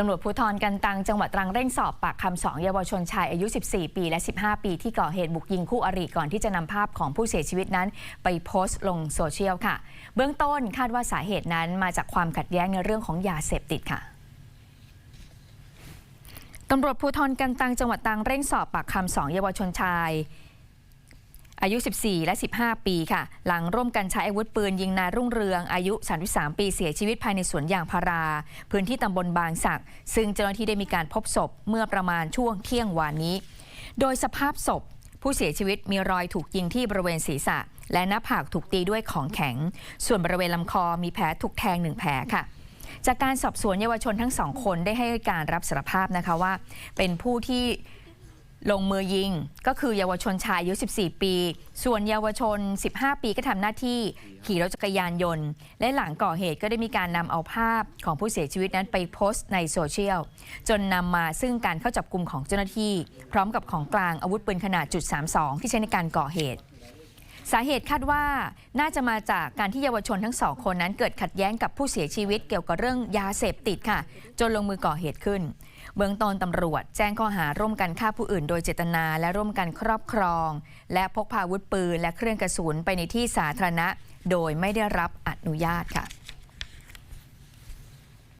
ตำรวจภูธรกันตังจังหวัดตรังเร่งสอบปากคำสองเยาวชนชายอายุ 14 ปีและ 15 ปีที่ก่อเหตุบุกยิงคู่อริก่อนที่จะนำภาพของผู้เสียชีวิตนั้น ไปโพสต์ลงโซเชียลค่ะ เบื้องต้นคาดว่าสาเหตุนั้นมาจากความขัดแย้งในเรื่องของยาเสพติดค่ะตำรวจภูธรกันตังจังหวัดตรังเร่งสอบปากคำสองเยาวชนชาย อายุ 14 และ 15 ปีค่ะ หลังร่วมกันใช้อาวุธปืนยิงนายรุ่งเรือง อายุ 33 ปีเสียชีวิตภายในสวนยางพารา พื้นที่ตำบลบางสัก ซึ่งเจ้าหน้าที่ได้มีการพบศพเมื่อประมาณช่วงเที่ยงวานนี้ โดยสภาพศพผู้เสียชีวิตมีรอยถูกยิงที่บริเวณศีรษะ และหน้าผากถูกตีด้วยของแข็ง ส่วนบริเวณลำคอมีแผลถูกแทงหนึ่งแผลค่ะจากการสอบสวนเยาวชนทั้งสองคนได้ให้การรับสารภาพนะคะว่า เป็นผู้ที่ ลงมือยิงก็คือเยาวชนชายอายุ 14 ปี ส่วนเยาวชน 15 ปีก็ทำหน้าที่ขี่รถจักรยานยนต์ และหลังก่อเหตุก็ได้มีการนำเอาภาพของผู้เสียชีวิตนั้นไปโพสต์ในโซเชียล จนนำมาซึ่งการเข้าจับกลุ่มของเจ้าหน้าที่ พร้อมกับของกลางอาวุธปืนขนาดจุด 32 ที่ใช้ในการก่อเหตุ สาเหตุคาดว่าน่าจะมาจากการที่เยาวชนทั้งสองคนนั้นเกิดขัดแย้งกับผู้เสียชีวิตเกี่ยวกับเรื่องยาเสพติดค่ะ จนลงมือก่อเหตุขึ้น เบื้องต้นตำรวจแจ้งข้อหาร่วมกันฆ่าผู้อื่นโดยเจตนาและร่วมกันครอบครอง และพกพาอาวุธปืนและเครื่องกระสุนไปในที่สาธารณะ โดยไม่ได้รับอนุญาตค่ะ